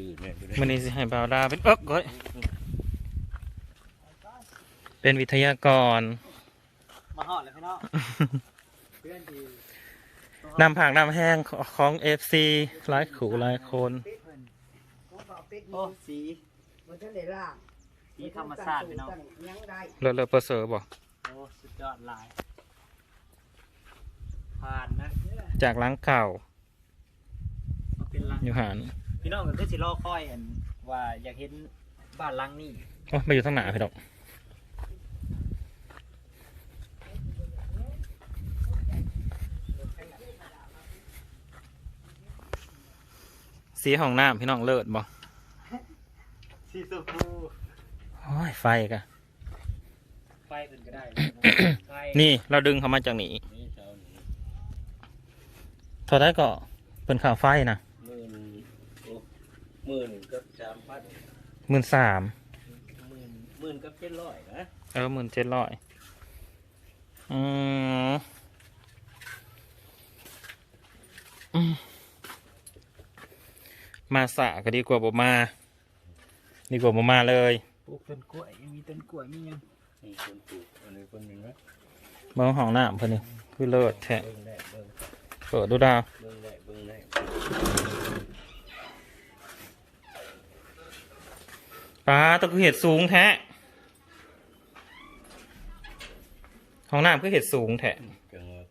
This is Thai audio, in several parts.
ดื้อแน่ก็ได้มันนี้สิให้บ่าวดาเป็นเอิกเฮ้ยเป็นวิทยากร มาหอดเลยพี่น้องเพื่อนดีนำผักนำแห้งของเอฟซีหลายขู่หลายคนของเขาเป็ดโอ้สีมันจะได้ล่างสีธรรมชาติพี่น้องยังได้เลอะเลอะเปอร์เซอร์บอกโอ้สุดยอดหลายผ่านนะจากหล้างเก่ามาเป็นลังอยู่หัน พี่น้องก็คือสิรอคอยอันว่าอยากเห็นบ้านหลังนี้โอ้ไปอยู่ทั้งหนาพี่ดอกสีห้องน้ำพี่น้องเลิศบ่สีชมพูโอ้ยไฟกะ ไฟอื่นก็ได้ ไฟนี่เราดึงเขามาจากนี่นี่เช้านี้เท่าได้ก็เป็นข่าวไฟนะหมื่นโอ้ หมื่นกับสามพันหมื่นสามหมื่นหมื่นกับเจ็ดร้อยนะเออหมื่นเจ็ดร้อยอืมอืมมาสะก็ดีกว่าบ่มา ดีกว่าบ่มาเลยปลูกต้นกล้วยมีต้นกล้วยมีหยังนี่คนปลูกอันนี้คนหนึ่งนะเบิ่งห้องน้ำเพิ่นนี่คือเลิศแท้เบิ่งได้เบิ่งเปิดดูดาวเบิ่งได้เบิ่งได้ ป้าต้องคือเห็ดสูงแท้ห้องน้ำคือเห็ดสูงแท้จังว่า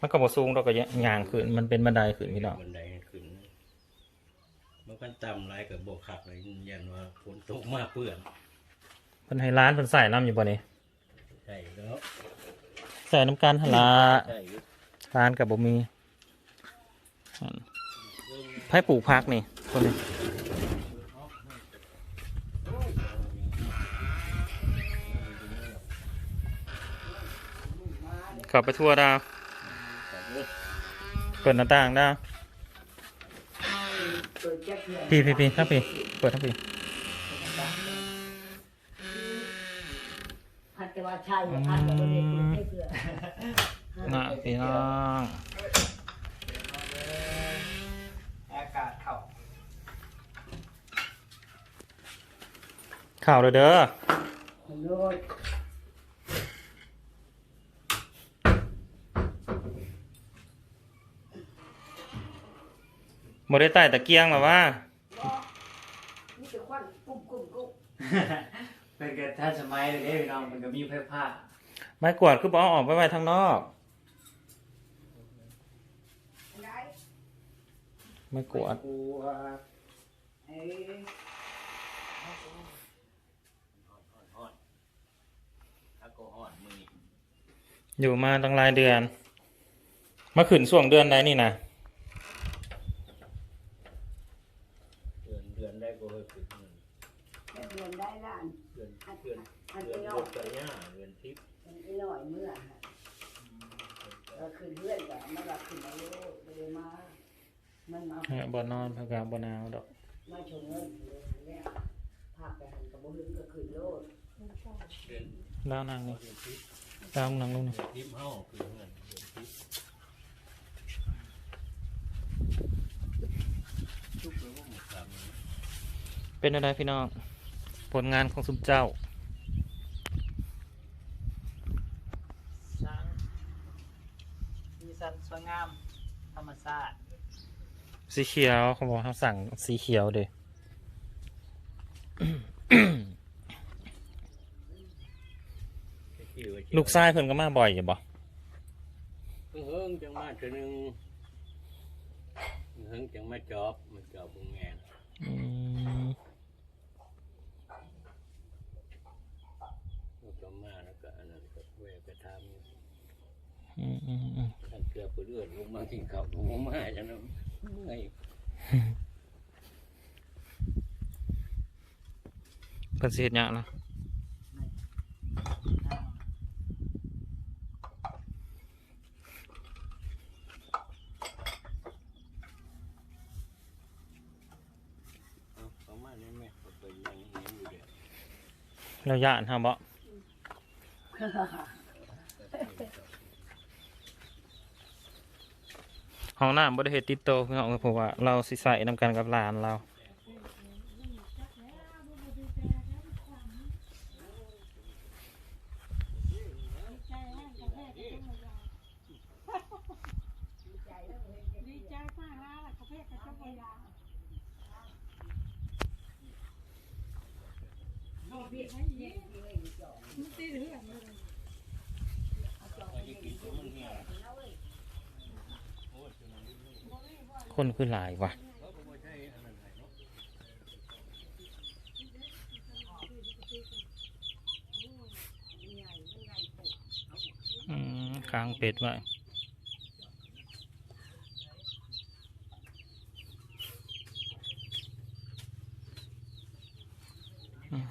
มันก็บ่สูงดอกก็ย่างขึ้น มันเป็นบันไดขึ้นพี่น้องบันไดขึ้นมันกันต่ำไรกับโบกขับเลยยันว่าฝนตกมากเปื้อนเพิ่นให้ร้านเพิ่นใส่น้ำอยู่บ่นี่ใช่แล้วใส่น้ำกันหนลาใช่อยู่ร้านกับบ่มีอั่นไผปลูกพักนี่คนนี้ ข้าไปทั่วดาวเปิดหน้าต่างดาวเปิดแจ็คเนี่ยพี่พี่พี่ครับพี่เปิดครับพี่พัดแต่ว่าใช่พัดแต่ว่าเด็กไม่เพื่อน่ะพี่น้องอากาศเข้าข่าวเลยเด้อ โน้ต บ่ได้ใต้ตะเกียงแบบว่านี่จะควันกุ้มกุ้มกุ้มเป็นกันท่านสมัยเลยเด้พี่น้องมันก็มีไฟผ้าไม้กวาดคือบ่เอาออกไปไว้ทางนอก ได้ไม้กวาดกูเอ้ยฮอดถ้าก็ฮอดมือนี่อยู่มาตั้งหลายเดือน มาขึ้นช่วงเดือนใดนี่นะ เดือนเดือนได้ก็ให้ฝึกเงิน แต่เดือนได้ล้าน เดือนเดือนอันเดือนไปนเดืออกนกันยาเดือนทิพย์อันไปหน่อยเมื่อฮะเราคืนเพื่อนแบบมารับคืนมาโลดเลยมา มันมาเออบ่นอนพากาบ่หนาวดอกมาชมเงินเลยเนี่ยภาพไปหันกับบุญก็คืนโลดเดือนดาวนางนี่เดือนทิพย์ดาวนั่งลงนี่เดือนทิพย์เฮาคือเงินเดือนทิพย์ทุกเรื่องหมดสามนี้เป็นอะไรพี่น้อง ผลงานของสุมเจ้า ช้างมี สันสวยงาม ธรรมชาติสีเขียวเขาบอกเขาสั่งสีเขียวเด้ที่ว่าลูกชายเพิ่นก็มาบ่อยอยู่บ่เพิ่งเฮิงจังมาเทื่อนึงเฮิงจังมาจอบมาจอบโรงงานอืมลูกจอมมาแล้วก็อันนั้นก็แวะไปทำ อืมอืมอืมท่านเกลือเพื่อเลือดลงมากินข้าวลงมาจังนั้นเมื่อยเพิ่นสิเฮ็ดหยังนะเอาเขามาเนี่ยแม่เขาไปยังเห็นอยู่เด้อ แล้วย่านเฮาบ่ ห้องน้ำบริเตุติดโตพี่น้องเพราะว่าเราสิใส่น้ำกันกับหลานเราเคนคือหลายว่ะอืมกลางเป็ดไว้อืม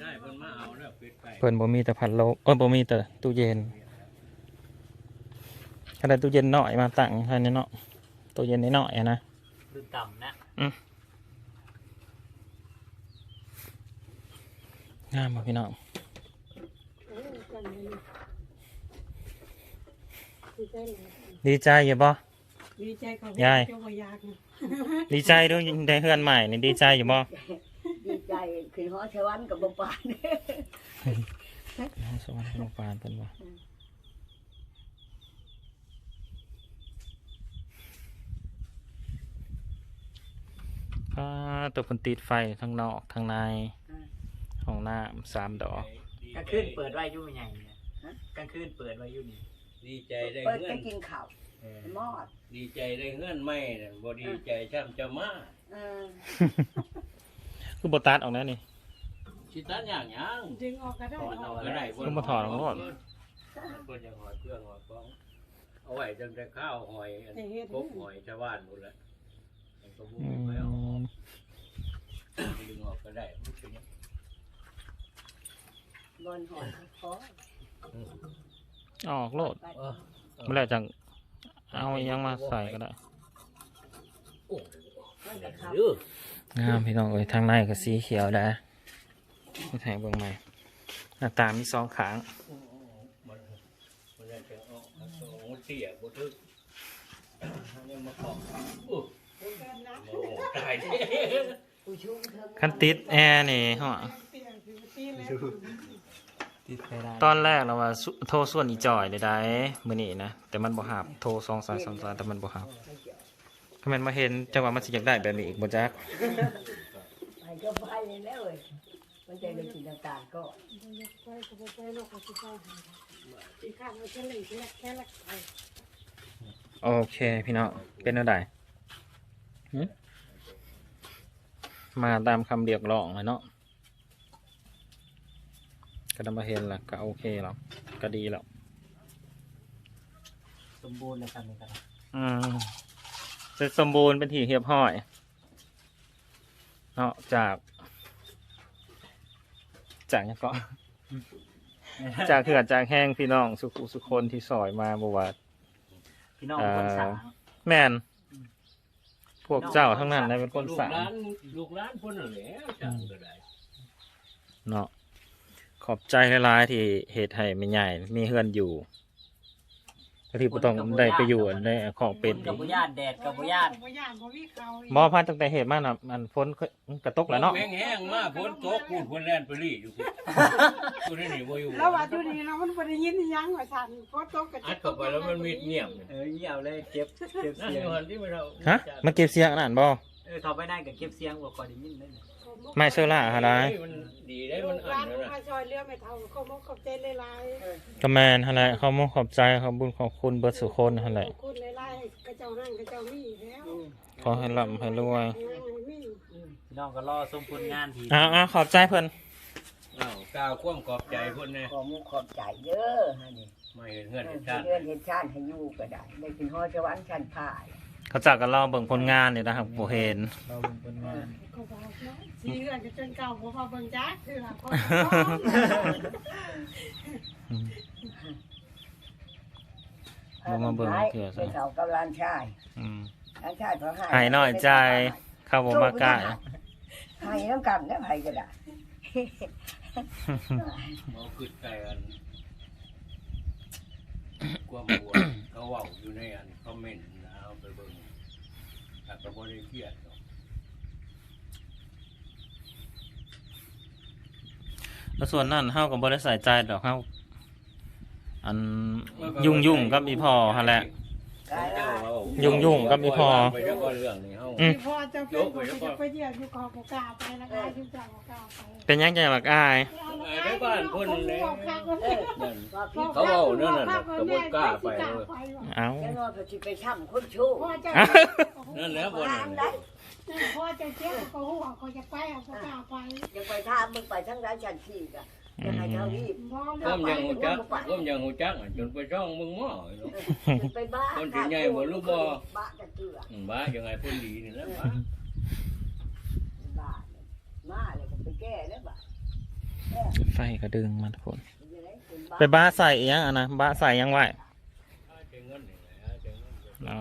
ได้เพิ่นมาเอาแล้วปิดไปเพิ่นบ่มีแต่พัดลมเออบ่มีแต่ตู้เย็น ขนาดตู้เย็นน้อยมาตั้งแค่นี้เนาะตู้เย็นน้อยๆอะนะคือต่ำนะงามบ่พี่น้องดีใจอยู่บ่ดีใจของยายเจ้าบ่อยากนะดีใจด้วยได้เฮือนใหม่นี่ดีใจอยู่บ่ดีใจขึ้นหอชวันกับบ่ปานน้องสวรรค์น้องปานเพิ่นว่าอ่าตัวเพิ่นติดไฟทั้งนอกทั้งในห้องน้ำสามดอกกลางคืนเปิดไว้อยู่ใหญ่เนี่ยกลางคืนเปิดไว้อยู่นี่ดีใจได้เปิดเงื่ไปอนกินข้าวเออมอดดีใจได้เงื่อนไม่น่ะบ่ดีใจช้ำจะมาเออคือบ่ตัดออกแล้วนี่สิตัดอย่างหยังดึงออกก็ได้ถอดอเอาอกก็ได้ต้องมาถอดออกก่อนเพิ่นยังหอยเครื่องหอยฟองเอาไว้จังแต่ข้าวหอยอันกบหอยชาวบ้านหมดแล้วมันก็บ่ อืมีไปเอามดึงออกก็ได้มันเป็นหยังบนหอคอออกโลดเออเมื่อไหร่จังเอาอิหยังมาใส่ก็ได้โอ้มันก็ขับเด้องามพี่น้องเอ้ยทางในก็สีเขียวได้ไม่ถ่ายเบิ่งใหม่หน้าตามีสองขางมันมันจะเอาเอาเอาเตี้ยบ่ถึกอันนี้มาขอโอ้โห ตายผู้ชุ่มเทิงคันติดแอร์นี่ฮะเตียงคือตีแล้วติดไปได้ตอนแรกเราว่าสุโทรส่วนอีจอยได้ได้มื้อนี้นะแต่มันบ่หับโทรสองสายสามสายแต่มันบ่หับถ้ามันมาเห็นจังหวะมันสิอยากได้แบบนี้อีกบ่จักไปก็ไปแล้วเว้ยมันจะได้กินอากาศก็ไปก็บ่ไปนอกก็สิไปอีกข้างมันจะเลยแค่แค่ละไปโอเคพี่น้องเป็นอะไรหึ มาตามคำเรียกร้องเลยเนาะก็ได้มาเห็นและก็โอเคแล้วก็ดีแล้วสมบูรณ์เลยครับนี่ครับอืมเสร็จสมบูรณ์เป็นที่เรียบร้อยเนาะจาก จากหยังก็จากเขื่อนจากแห้งพี่น้องสุขุสุคนที่ซอยมาบวาพี่น้องคนสางแม่น พวกเจ้าทั้งนั้นได้เป็นคนสร้างลูกหลานลูกหลานเพิ่นนั่นแหละจังก็ได้เนาะขอบใจหลายๆที่เหตุให้ไม่ใหญ่มีเฮือนอยู่ ที่บ่ต้องได้ไปอยู่ในของเป็นกับบุญาตแดดกับบุญาตบ่ย่านบ่มีเขาอีกบ่พันตั้งแต่เหตุมาน่ะมันฝนกระตกแล้วเนาะแห้งแห้งๆมาฝนตกพูดคนแล่นไปรีอยู่พุ่นตัวนี้นี่บ่อยู่แล้วว่าอยู่นี่เนาะมันบ่ได้ยินอิหยังว่าซั่นฝนตกก็อัดเข้าไปแล้วมันมีเงียบเนี่ยเออเงียบเลยเก็บเก็บนั่นเสีอยงยู่หันที่ไม่เราฮะมาเก็บเสียงอันนั่นบ่เออเขาไปได้กับเก็บเสียงบ่คอยได้ยินเลยเนี่ย ไม่เชื่อล่าหาได้ มันดีได้ลูมันกหอัลานนแล้วนะมาช่วยเหลือแม่เฒ่าเขาบ่ขอบใจหลายๆก็แม่นหั่นแหละเขามขอบใจขอบบุญขอบคุณเบิดสุคนหั่นแหละขอบคุณหลายๆกระเจ้านั่งกระเจ้ามีแล้วขอให้ร่ำให้รวยให้มีพี่น้องก็รอสมผลงานทีอ้าวๆขอบใจเพิ่นอ้าวกล่าวความขอบใจเพิ่นแน่ขอมุกขอบใจเด้อฮะนี่ไม่เห็นเงินเห็นชาติเดือนเห็นชาติให้อยู่ก็ได้ได้กินหอชวันชันผ่าย เขาจักกันรอเบิ่งผลงานนี่นะครับบ่เห็นรอผลงานก็บอกเนาะสีเลือดก็จนเก่าบ่พอเบิ่งจักคือล่ะพ่อบ่มาเบิ่งเถื่อไปซะเขากับร้านชายอืม ร้านชายเขาให้หายน้อยใจ เข้าบ่มากล้าให้น้ำกันแล้วให้ก็ได้เอาขึ้นใจอันความบัวเขาเว้าอยู่ในอันคอมเมนต์นะเอาไปเบิ่ง ถ้าก็บ่ได้เครียดหรอกแล้วส่วนนั้นเฮาก็บ่ได้ใส่ใจดอกเฮาอันยุ่งยุ่งๆกับอีพ่อหั่นแหละ ยเจ้าละเอายุ่งๆกับอีพอ ไปแล้วก็เรื่องนี้เฮาอืมที่พ่อเจ้าเป็นคนจะไปเยี่ยมอยู่กองกล้าไปนะคะที่เจ้าก้าไปเป็นยังไงบักอายไปบ้านเพิ่นเลยเออนั่นว่าพี่เขาเอานั่นน่ะก็บ่กล้าไปเลยเอ้าแค่ว่าสิไปช่ำคนชู้พ่อเจ้านั่นแหละบ่ทานั่งนได้พ่อเจ้าเจ้าก็หัวเขาจะไปเอากล้าไปยังไปทางมึงไปทั้งร้านฉันขี่กะ ยังไงเท่ารีบพ่อก้มยังหูจักก้มยังหูจักจนไปช่องมึงหม้อเนาะไปบ้านคนที่ใหญ่บ่รู้บ่บ้าจะเกลืออืมบ้ายังไงเพิ่นดีนี่แหละบ้าบ้ามาเลยก็ไปแก้แล้วบ้าไฟก็ดึงมาทุกคนจะได้เป็นบ้าไปบ้าใส่อีหยังอะนะบ้าใส่ยังไว้เจอเงินนี่แหละเจอเงินอ๋อ